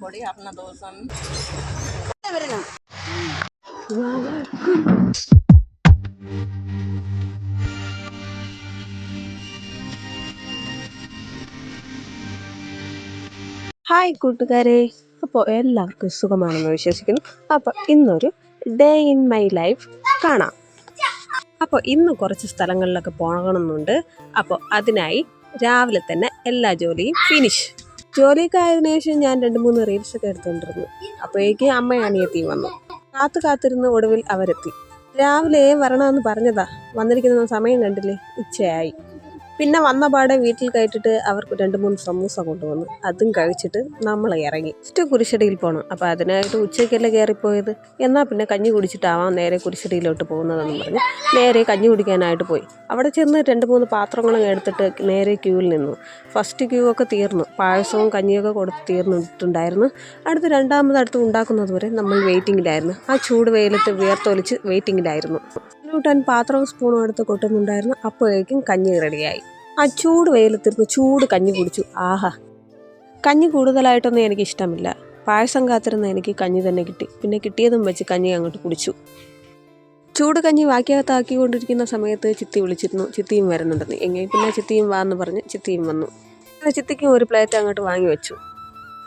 കൊടി ഹായ് കൂട്ടുകാരെ. അപ്പോൾ എല്ലാവർക്കും സുഖമാണെന്ന് വിശ്വസിക്കുന്നു. അപ്പോൾ ഇന്നൊരു ഡേ ഇൻ മൈ ലൈഫ് കാണാം. അപ്പോൾ ഇന്ന് കുറച്ച് സ്ഥലങ്ങളിലൊക്കെ പോകണമെന്നുണ്ട്. അപ്പോൾ അതിനായി രാവിലെ തന്നെ എല്ലാ ജോലിയും ഫിനിഷ് ജോലിയൊക്കെ ആയതിനു ശേഷം ഞാൻ രണ്ട് മൂന്ന് റീൽസ് ഒക്കെ എടുത്തുകൊണ്ടിരുന്നു അപ്പോഴേക്കും അമ്മ അനിയത്തി വന്നു കാത്തു കാത്തിരുന്ന് ഒടുവിൽ അവരെത്തി. രാവിലെ വരണമെന്ന് പറഞ്ഞതാ. വന്നിരിക്കുന്ന സമയം കണ്ടില്ലേ? ഉച്ചയായി. പിന്നെ വന്ന പാടെ വീട്ടിൽ കയറ്റിട്ട് അവർക്ക് രണ്ട് മൂന്ന് സമൂസ കൊണ്ടുവന്നു. അതും കഴിച്ചിട്ട് നമ്മൾ ഇറങ്ങി. ഫസ്റ്റ് കുരിശടിയിൽ പോകണം അപ്പോൾ അതിനായിട്ട് ഉച്ചയ്ക്കല്ലേ കയറിപ്പോയത്? എന്നാൽ പിന്നെ കഞ്ഞി കുടിച്ചിട്ടാവാം നേരെ കുരിശടിയിലോട്ട് പോകുന്നതെന്ന് പറഞ്ഞ് നേരെ കഞ്ഞി കുടിക്കാനായിട്ട് പോയി. അവിടെ ചെന്ന് രണ്ട് മൂന്ന് പാത്രങ്ങളും എടുത്തിട്ട് നേരെ ക്യൂവിൽ നിന്നു. ഫസ്റ്റ് ക്യൂ ഒക്കെ തീർന്നു. പായസവും കഞ്ഞിയൊക്കെ കൊടുത്ത് തീർന്നിട്ടുണ്ടായിരുന്നു. അടുത്ത് രണ്ടാമത് അടുത്ത് ഉണ്ടാക്കുന്നത് വരെ നമ്മൾ വെയിറ്റിങ്ങിലായിരുന്നു ആ ചൂട് വെയിലത്ത് വിയർത്തൊലിച്ച് വെയിറ്റിങ്ങിലായിരുന്നു കൂട്ടാൻ പാത്രവും സ്പൂണും എടുത്ത് കൊട്ടുന്നുണ്ടായിരുന്നു. അപ്പോഴേക്കും കഞ്ഞി റെഡിയായി. ആ ചൂട് വെയിലത്തിരുന്ന് ചൂട് കഞ്ഞി കുടിച്ചു. ആഹാ. കഞ്ഞി കൂടുതലായിട്ടൊന്നും എനിക്ക് ഇഷ്ടമില്ല പായസം കാത്തിരുന്ന എനിക്ക് കഞ്ഞി തന്നെ കിട്ടി. പിന്നെ കിട്ടിയതും വെച്ച് കഞ്ഞി അങ്ങോട്ട് കുടിച്ചു. ചൂട് കഞ്ഞി വാക്കിയകത്താക്കിക്കൊണ്ടിരിക്കുന്ന സമയത്ത് ചിത്തി വിളിച്ചിരുന്നു. ചിത്തിയും വരുന്നുണ്ടെന്ന്. എങ്കിൽ പിന്നെ ചിത്തിയും വാ എന്ന് പറഞ്ഞ് ചിത്തിയും വന്നു. ചിത്തിക്കും ഒരു പ്ലേറ്റ് അങ്ങോട്ട് വാങ്ങി വെച്ചു.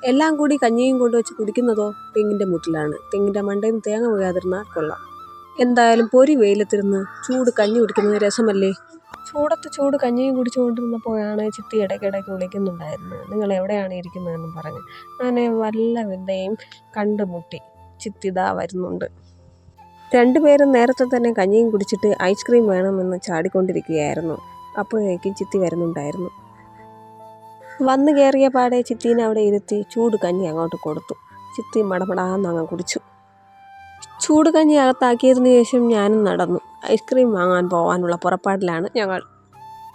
എല്ലാം കൂടി കഞ്ഞിയും കൊണ്ടുവച്ച് കുടിക്കുന്നതോ തെങ്ങിന്റെ മുട്ടിലാണ്. തെങ്ങിന്റെ മണ്ടയിൽ നിന്ന് തേങ്ങ വീഴാതിരുന്നാൽ കൊള്ളാം. എന്തായാലും പൊരി വെയിലത്തിരുന്ന് ചൂട് കഞ്ഞി കുടിക്കുന്നത് രസമല്ലേ? ചൂടത്ത് ചൂട് കഞ്ഞിയും കുടിച്ചുകൊണ്ടിരുന്നപ്പോഴാണ് ചിത്തി ഇടയ്ക്കിടയ്ക്ക് വിളിക്കുന്നുണ്ടായിരുന്നത് നിങ്ങൾ എവിടെയാണ് ഇരിക്കുന്നതെന്ന് പറഞ്ഞ്. അങ്ങനെ വല്ല വിധയും കണ്ടുമുട്ടി. ചിത്തിതാ വരുന്നുണ്ട്. രണ്ടുപേരും നേരത്തെ തന്നെ കഞ്ഞിയും കുടിച്ചിട്ട് ഐസ്ക്രീം വേണമെന്ന് ചാടിക്കൊണ്ടിരിക്കുകയായിരുന്നു. അപ്പോഴേക്കും ചിത്തി വരുന്നുണ്ടായിരുന്നു. വന്നു കയറിയ പാടെ ചിത്തീനെ അവിടെ ഇരുത്തി ചൂട് കഞ്ഞി അങ്ങോട്ട് കൊടുത്തു. ചിത്തി മടമടാന്ന് അങ്ങ് കുടിച്ചു. ചൂട് കഞ്ഞി അകത്താക്കിയതിന് ശേഷം ഞാനും നടന്നു. ഐസ്ക്രീം വാങ്ങാൻ പോകാനുള്ള പുറപ്പാടിലാണ് ഞങ്ങൾ.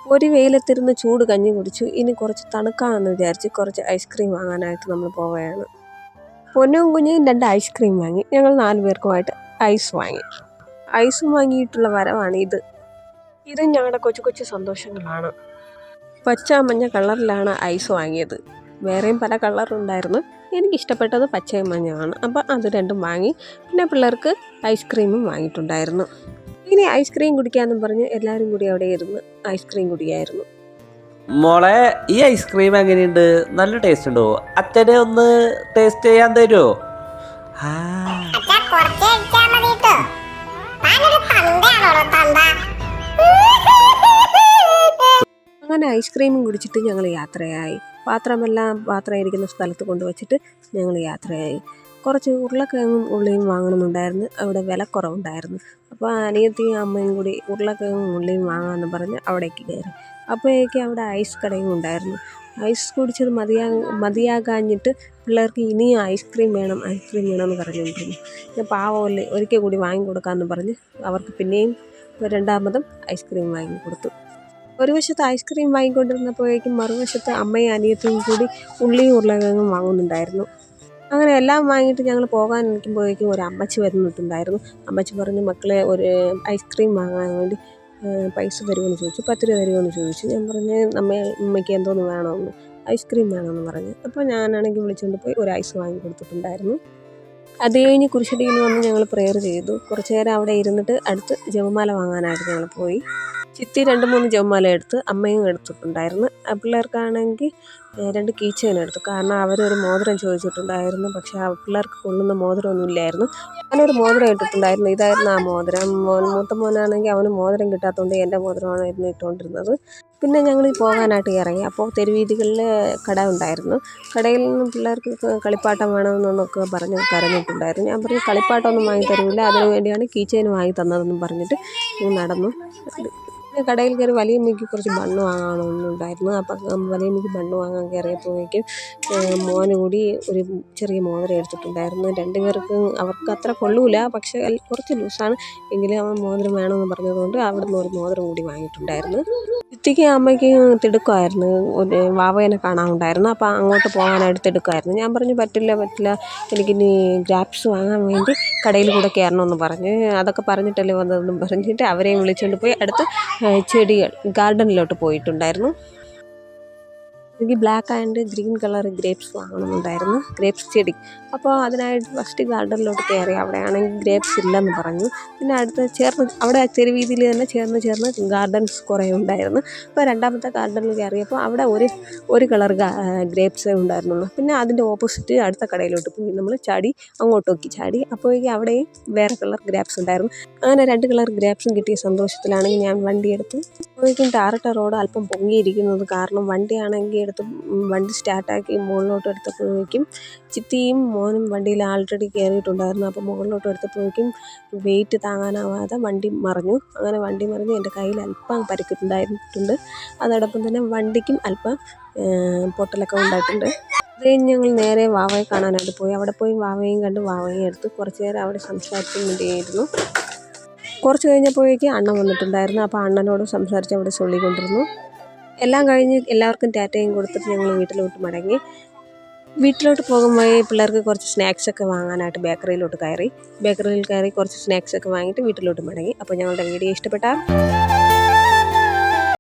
ഒരു വെയിലത്തിരുന്ന് ചൂട് കഞ്ഞി കുടിച്ചു. ഇനി കുറച്ച് തണുക്കാമെന്ന് വിചാരിച്ച് കുറച്ച് ഐസ്ക്രീം വാങ്ങാനായിട്ട് നമ്മൾ പോവുകയാണ്. പൊന്നും കുഞ്ഞും രണ്ട് ഐസ്ക്രീം വാങ്ങി. ഞങ്ങൾ നാല് പേർക്കുമായിട്ട് ഐസ് വാങ്ങി. ഐസ് വാങ്ങിയിട്ടുള്ള വരവാണ് ഇത്. ഇതും ഞങ്ങളുടെ കൊച്ചു കൊച്ചു സന്തോഷങ്ങളാണ്. പച്ച മഞ്ഞ കളറിലാണ് ഐസ് വാങ്ങിയത്. വേറെയും പല കളറുണ്ടായിരുന്നു എനിക്കിഷ്ടപ്പെട്ടത് പച്ചയും മഞ്ഞമാണ് അപ്പോൾ അത് രണ്ടും വാങ്ങി. പിന്നെ പിള്ളേർക്ക് ഐസ്ക്രീമും വാങ്ങിയിട്ടുണ്ടായിരുന്നു. ഇനി ഐസ്ക്രീം കുടിക്കാമെന്നും പറഞ്ഞ് എല്ലാവരും കൂടി അവിടെ ഇരുന്ന് ഐസ്ക്രീം കുടിയായിരുന്നു മോളെ ഈ ഐസ്ക്രീം എങ്ങനെയുണ്ട്? നല്ല ടേസ്റ്റ് ഉണ്ടോ? അച്ഛനെ ഒന്ന് ടേസ്റ്റ് ചെയ്യാൻ തരുമോ ആ. അങ്ങനെ ഐസ്ക്രീമും കുടിച്ചിട്ട് ഞങ്ങൾ യാത്രയായി. പാത്രമെല്ലാം പാത്രം ഇരിക്കുന്ന സ്ഥലത്ത് കൊണ്ടുവച്ചിട്ട് ഞങ്ങൾ യാത്രയായി. കുറച്ച് ഉരുളക്കിഴങ്ങും ഉള്ളിയും വാങ്ങണമെന്നുണ്ടായിരുന്നു അവിടെ വില കുറവുണ്ടായിരുന്നു അപ്പോൾ അനിയത്തിയും അമ്മയും കൂടി ഉരുളക്കിഴങ്ങും ഉള്ളിയും വാങ്ങാമെന്ന് പറഞ്ഞ് അവിടേക്ക് കയറി. അപ്പോഴേക്കും അവിടെ ഐസ് കടയും ഉണ്ടായിരുന്നു. ഐസ് കുടിച്ചത് മതിയാ മതിയാകാഞ്ഞിട്ട് പിള്ളേർക്ക് ഇനിയും ഐസ്ക്രീം വേണം ഐസ്ക്രീം വേണമെന്ന് പറഞ്ഞുകൊണ്ടിരുന്നു. ഞാൻ പാവമല്ലേ ഒരിക്കൽ കൂടി വാങ്ങിക്കൊടുക്കാമെന്ന് പറഞ്ഞ് അവർക്ക് പിന്നെയും രണ്ടാമതും ഐസ്ക്രീം വാങ്ങിക്കൊടുത്തു. ഒരു വശത്ത് ഐസ്ക്രീം വാങ്ങിക്കൊണ്ടിരുന്നപ്പോഴേക്കും മറുവശത്ത് അമ്മയും അനിയത്തിയും കൂടി ഉള്ളിയും ഉരുളക്കിഴങ്ങും വാങ്ങുന്നുണ്ടായിരുന്നു. അങ്ങനെ എല്ലാം വാങ്ങിയിട്ട് ഞങ്ങൾ പോകാൻ നിൽക്കുമ്പോഴേക്കും ഒരു അമ്മച്ചി വരുന്നിട്ടുണ്ടായിരുന്നു അമ്മച്ചി പറഞ്ഞു മക്കളെ ഒരു ഐസ്ക്രീം വാങ്ങാൻ വേണ്ടി പൈസ തരുമെന്ന് ചോദിച്ചു. പത്ത് രൂപ തരുമെന്ന് ചോദിച്ചു. ഞാൻ പറഞ്ഞ് അമ്മ അമ്മയ്ക്ക് എന്തോന്ന് വേണമെന്ന്? ഐസ്ക്രീം വേണമെന്ന് പറഞ്ഞു. അപ്പോൾ ഞാനാണെങ്കിൽ വിളിച്ചുകൊണ്ട് പോയി ഒരു ഐസ് വാങ്ങി കൊടുത്തിട്ടുണ്ടായിരുന്നു. അത് കഴിഞ്ഞ് കുരിശടിയിൽ വന്ന് ഞങ്ങൾ പ്രെയർ ചെയ്തു. കുറച്ച് നേരം അവിടെ ഇരുന്നിട്ട് അടുത്ത് ജപമാല വാങ്ങാനായിട്ട് ഞങ്ങൾ പോയി. ചിത്തി രണ്ട് മൂന്ന് ജമ്മാല എടുത്ത് അമ്മയും എടുത്തിട്ടുണ്ടായിരുന്നു. ആ പിള്ളേർക്കാണെങ്കിൽ രണ്ട് കീച്ചേനും എടുത്തു. കാരണം അവരൊരു മോതിരം ചോദിച്ചിട്ടുണ്ടായിരുന്നു. പക്ഷേ ആ പിള്ളേർക്ക് കൊള്ളുന്ന മോതിരമൊന്നും ഇല്ലായിരുന്നു. ഞാനൊരു മോതിരം ഇട്ടിട്ടുണ്ടായിരുന്നു. ഇതായിരുന്നു ആ മോതിരം. മോൻ മൂത്ത മോനാണെങ്കിൽ അവന് മോതിരം കിട്ടാത്തതുകൊണ്ട് എന്റെ മോതിരമാണായിരുന്നു ഇട്ടുകൊണ്ടിരുന്നത്. പിന്നെ ഞങ്ങൾ പോകാനായിട്ട് ഇറങ്ങി. അപ്പോൾ തെരുവീതികളിൽ കട ഉണ്ടായിരുന്നു. കടയിൽ നിന്ന് പിള്ളേർക്ക് കളിപ്പാട്ടം വേണമെന്നൊക്കെ പറഞ്ഞ് കരഞ്ഞിട്ടുണ്ടായിരുന്നു ഞാൻ പറഞ്ഞു കളിപ്പാട്ടമൊന്നും വാങ്ങി തരില്ല അതിനു വേണ്ടിയാണ് കീ വാങ്ങി തന്നതെന്നും പറഞ്ഞിട്ട് നടന്നു. പിന്നെ കടയിൽ കയറി വലിയമ്മയ്ക്ക് കുറച്ച് ബണ്ണ് വാങ്ങണമെന്നുണ്ടായിരുന്നു അപ്പം വലിയമ്മയ്ക്ക് ബണ്ണ് വാങ്ങാൻ കയറിയപ്പോഴേക്കും മോന് കൂടി ഒരു ചെറിയ മോതിരം എടുത്തിട്ടുണ്ടായിരുന്നു. രണ്ടുപേർക്കും അവർക്ക് അത്ര കൊള്ളൂല പക്ഷേ കുറച്ച് ലൂസാണ്. എങ്കിലും അവൻ മോതിരം വേണമെന്ന് പറഞ്ഞതുകൊണ്ട് അവിടുന്ന് ഒരു മോതിരം കൂടി വാങ്ങിയിട്ടുണ്ടായിരുന്നു. ഉച്ചയ്ക്ക് അമ്മയ്ക്ക് തിടുക്കമായിരുന്നു. വാവേനെ കാണാനുണ്ടായിരുന്നു. അപ്പോൾ അങ്ങോട്ട് പോകാനായിട്ട് തിടുക്കമായിരുന്നു. ഞാൻ പറഞ്ഞു പറ്റില്ല പറ്റില്ല. എനിക്കിനി ഗ്രാപ്സ് വാങ്ങാൻ വേണ്ടി കടയിൽ കൂടെ കയറണമെന്ന് പറഞ്ഞ്. അതൊക്കെ പറഞ്ഞിട്ടല്ലേ വന്നതെന്നും പറഞ്ഞിട്ട് അവരെയും വിളിച്ചുകൊണ്ട് പോയി. അടുത്ത് ചെടികൾ ഗാർഡനിലോട്ട് പോയിട്ടുണ്ടായിരുന്നു. എനിക്ക് black and green colour grapes വാങ്ങണമെന്നുണ്ടായിരുന്നു grapes ചെടി അപ്പോൾ അതിനായിട്ട് ഫസ്റ്റ് ഗാർഡനിലോട്ട് കയറി അവിടെയാണെങ്കിൽ ഗ്രേപ്സ് ഇല്ലെന്ന് പറഞ്ഞു. പിന്നെ അടുത്ത് ചേർന്ന് അവിടെ തെരുവീതിയിൽ തന്നെ ചേർന്ന് ചേർന്ന് ഗാർഡൻസ് കുറേ ഉണ്ടായിരുന്നു. അപ്പോൾ രണ്ടാമത്തെ ഗാർഡനിൽ കയറിയപ്പോൾ അവിടെ ഒരു ഒരു കളർ ഗ്രേപ്സേ ഉണ്ടായിരുന്നുള്ളൂ. പിന്നെ അതിന്റെ ഓപ്പോസിറ്റ് അടുത്ത കടയിലോട്ട് പോയി നമ്മൾ ചാടി അങ്ങോട്ട് നോക്കി. ചാടി അപ്പോഴേക്കും അവിടെയും വേറെ കളർ ഗ്രാപ്സ് ഉണ്ടായിരുന്നു. അങ്ങനെ രണ്ട് കളർ ഗ്രാപ്സും കിട്ടിയ സന്തോഷത്തിലാണെങ്കിൽ ഞാൻ വണ്ടി എടുത്തു. അപ്പോഴേക്കും ടാറിട്ട റോഡ് അല്പം പൊങ്ങിയിരിക്കുന്നത് കാരണം വണ്ടിയാണെങ്കിൽ എടുത്ത് വണ്ടി സ്റ്റാർട്ടാക്കി മുകളിലോട്ട് എടുത്തപ്പോഴേക്കും ചിത്തിയും മോനും വണ്ടിയിൽ ആൾറെഡി കയറിയിട്ടുണ്ടായിരുന്നു അപ്പോൾ മുകളിലോട്ട് എടുത്തപ്പോഴേക്കും വെയിറ്റ് താങ്ങാനാവാതെ വണ്ടി മറിഞ്ഞു. അങ്ങനെ വണ്ടി മറിഞ്ഞ് എന്റെ കയ്യിൽ അല്പം പരിക്കിട്ടുണ്ടായിട്ടുണ്ട്. അതോടൊപ്പം തന്നെ വണ്ടിക്കും അല്പം പൊട്ടലൊക്കെ ഉണ്ടായിട്ടുണ്ട്. അത് കഴിഞ്ഞ് ഞങ്ങൾ നേരെ വാവയെ കാണാനായിട്ട് പോയി. അവിടെ പോയി വാവയും കണ്ട് വാവയും എടുത്ത് കുറച്ച് നേരം അവിടെ സംസാരിച്ചുകൊണ്ടേയിരുന്നു കുറച്ച് കഴിഞ്ഞപ്പോഴേക്കും അണ്ണൻ വന്നിട്ടുണ്ടായിരുന്നു. അപ്പോൾ അണ്ണനോട് സംസാരിച്ച് അവിടെ ചൊല്ലിക്കൊണ്ടിരുന്നു. എല്ലാം കഴിഞ്ഞ് എല്ലാവർക്കും ടാറ്റയും കൊടുത്തിട്ട് ഞങ്ങൾ വീട്ടിലോട്ട് മടങ്ങി. വീട്ടിലോട്ട് പോകുമ്പോൾ പിള്ളേർക്ക് കുറച്ച് സ്നാക്സൊക്കെ വാങ്ങാനായിട്ട് ബേക്കറിയിലോട്ട് കയറി. ബേക്കറിയിൽ കയറി കുറച്ച് സ്നാക്സൊക്കെ വാങ്ങിയിട്ട് വീട്ടിലോട്ട് മടങ്ങി. അപ്പോൾ ഞങ്ങളുടെ വീഡിയോ ഇഷ്ടപ്പെട്ടാൽ